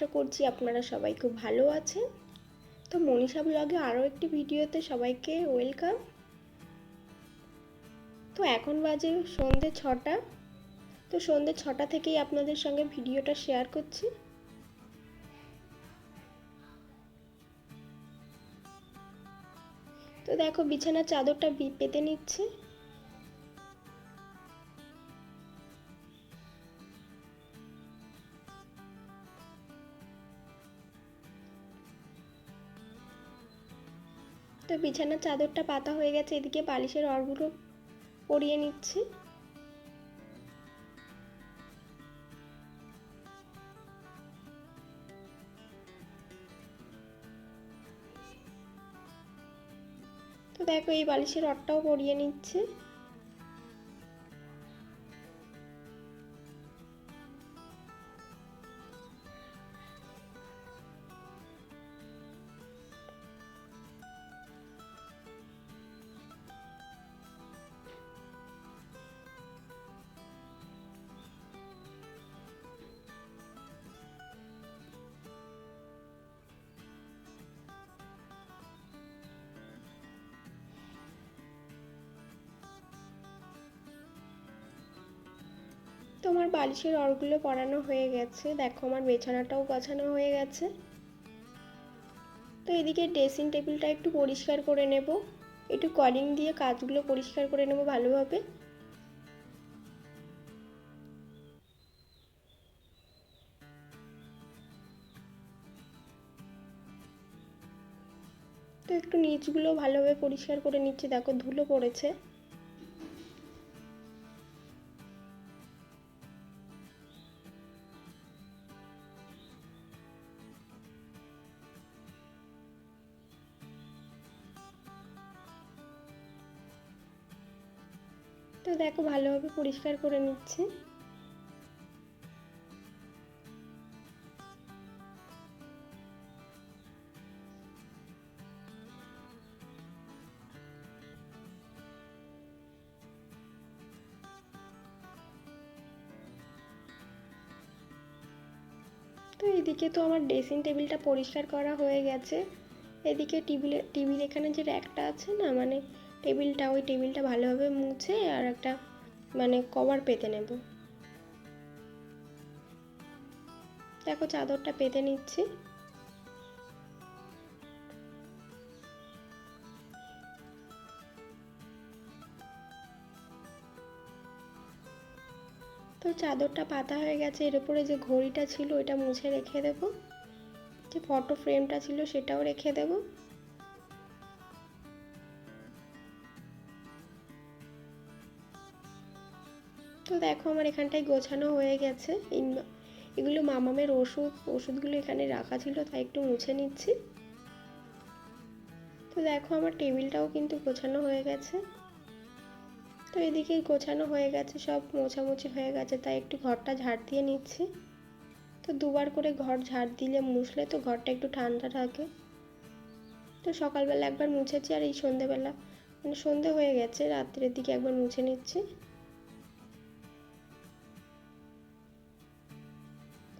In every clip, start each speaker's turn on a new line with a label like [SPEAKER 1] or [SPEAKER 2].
[SPEAKER 1] আশা করছি আপনারা সবাই খুব ভালো আছেন। তো মনীষা ব্লগে আরও একটি ভিডিওতে সবাইকে ওয়েলকাম। তো এখন বাজে সন্ধে ছটা। তো সন্ধে ছটা থেকেই আপনাদের সঙ্গে ভিডিওটা শেয়ার করছি। তো দেখো বিছানার চাদরটা পেতে নিচ্ছে। তো বিছানার চাদরটা পাতা হয়ে গেছে, এদিকে বালিশের অরগুলো পরিয়ে নিচ্ছি। তো দেখো, এই বালিশের রডটাও পরিয়ে নিচ্ছে। তোমার বালিশের অরগুলো পরানো হয়ে গেছে। দেখো আমার বিছানাটাও গোছানো হয়ে গেছে। তো এদিকে ড্রেসিং টেবিলটা একটু পরিষ্কার করে নেব। একটু কলিং দিয়ে কাজগুলো পরিষ্কার করে নেব ভালোভাবে। তো একটু নিচগুলো ভালোভাবে পরিষ্কার করে নিচ্ছি। দেখো ধুলো পড়েছে। তো দেখো ভালোভাবে পরিষ্কার করে নিচ্ছি। তো এদিকে তো আমার ড্রেসিং টেবিলটা পরিষ্কার করা হয়ে গেছে। এদিকে টিভিলে টিভির এখানে যে র্যাকটা আছে না মানে টেবিলটা, ওই টেবিলটা ভালোভাবে মুছে আর একটা মানে কভার পেতে নেব। দেখো চাদরটা পেতে নিচ্ছি। তো চাদরটা পাতা হয়ে গেছে, এর উপরে যে ঘড়িটা ছিল ওইটা মুছে রেখে দেব। যে ফটো ফ্রেমটা ছিল সেটাও রেখে দেবো। তো দেখো আমার এখানটায় গোছানো হয়ে গেছে। এগুলো মামামের ওষুধ, ওষুধগুলো এখানে রাখা ছিল, তাই একটু মুছে নিচ্ছি। তো দেখো আমার টেবিলটাও কিন্তু গোছানো হয়ে গেছে। তো এদিকে গোছানো হয়ে গেছে, সব মোছামুছি হয়ে গেছে, তাই একটু ঘরটা ঝাড় দিয়ে নিচ্ছি। তো দুবার করে ঘর ঝাড় দিলে মুছলে তো ঘরটা একটু ঠান্ডা থাকে। তো সকালবেলা একবার মুছেছি আর এই সন্ধেবেলা মানে সন্ধে হয়ে গেছে, রাত্রের দিকে একবার মুছে নিচ্ছি।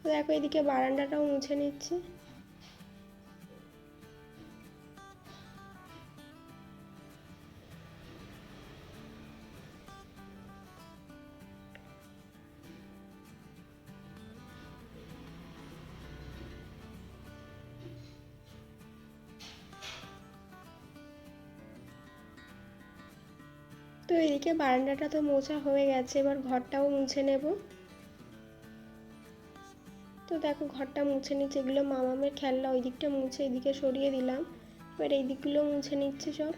[SPEAKER 1] তো দেখো এদিকে বারান্দাটাও মুছে নিচ্ছি। তো এদিকে বারান্দাটা তো মোছা হয়ে গেছে, এবার ঘরটাও মুছে নেব। তো দেখো ঘরটা মুছে নিচ্ছে, এগুলো মামামের খেলনা ওই দিকটা মুছে এদিকে সরিয়ে দিলাম। এবার এই দিকগুলো মুছে নিচ্ছে সব।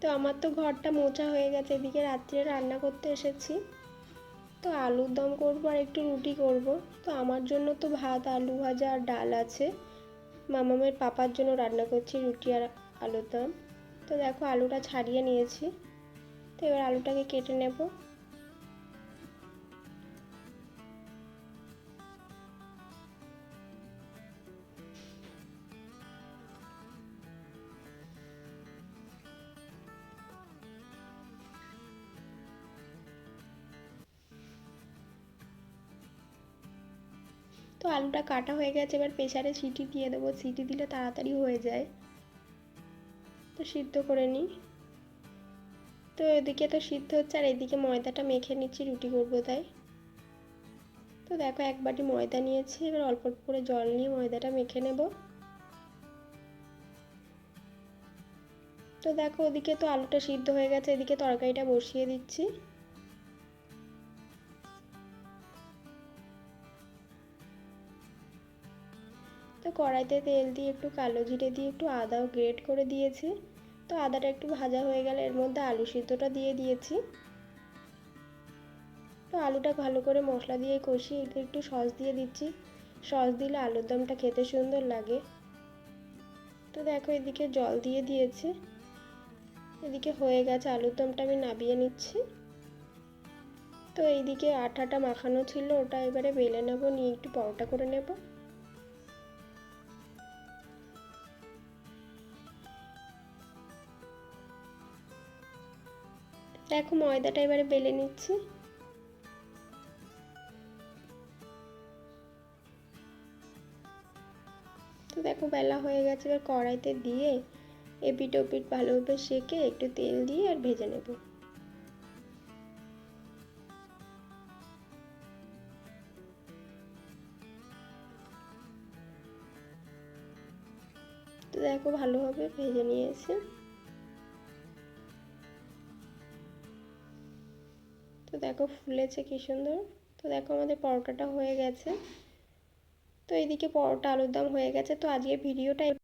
[SPEAKER 1] তো আমার তো ঘরটা মোছা হয়ে গেছে, এদিকে রাত্রে রান্না করতে এসেছি। তো আলুর দম করব আর একটু রুটি করব। তো আমার জন্য তো ভাত, আলু ভাজা আর ডাল আছে। মামামের পাপার জন্য রান্না করছি রুটি আর আলুর দম তো দেখো, আলুটা ছাড়িয়ে নিয়েছি। তো এবার আলুটাকে কেটে নেব। তো আলুটা কাটা হয়ে গেছে, এবার প্রেশারে সিটি দিয়ে দেবো। সিটি দিলে তাড়াতাড়ি হয়ে যায়। তো সিদ্ধ করে নিই তো এদিকে তো সিদ্ধ হচ্ছে আর এদিকে ময়দাটা মেখে নিচ্ছি, রুটি করব তাই। তো দেখো এক বাটি ময়দা নিয়েছি, এবার অল্প অল্প করে জল নিয়ে ময়দাটা মেখে নেব। তো দেখো ওদিকে তো আলুটা সিদ্ধ হয়ে গেছে, এদিকে তরকারিটা বসিয়ে দিচ্ছি। তো কড়াইতে তেল দিয়ে একটু কালো জিরে দিয়ে একটু আদাও গ্রেট করে দিয়েছি। তো আদাটা একটু ভাজা হয়ে গেলে এর মধ্যে আলু সিদ্ধটা দিয়ে দিয়েছি। তো আলুটা ভালো করে মশলা দিয়ে কষিয়ে একটু সস দিয়ে দিচ্ছি। সস দিলে আলুর দমটা খেতে সুন্দর লাগে। তো দেখো এদিকে জল দিয়ে দিয়েছি। এদিকে হয়ে গেছে আলুর দমটা আমি নাবিয়ে নিচ্ছি। তো এইদিকে আঠাটা মাখানো ছিল, ওটা এবারে বেলে নেব, নিয়ে একটু পরোটা করে নেব। দেখো ময়দাটা এবারে বেলে নিচ্ছি। তো দেখো বেলা হয়ে গেছে, এবার কড়াইতে দিয়ে এপিট ওপিট ভালোভাবে সেকে একটু তেল দিয়ে আর ভেজে নেব। তো দেখো ভালোভাবে ভেজে নিয়েছে। তো দেখো ফুলেছে কি সুন্দর। তো দেখো আমাদের পরোটাটা হয়ে গেছে। তো এদিকে পরোটা আলুর দম হয়ে গেছে। তো আজকে ভিডিওটা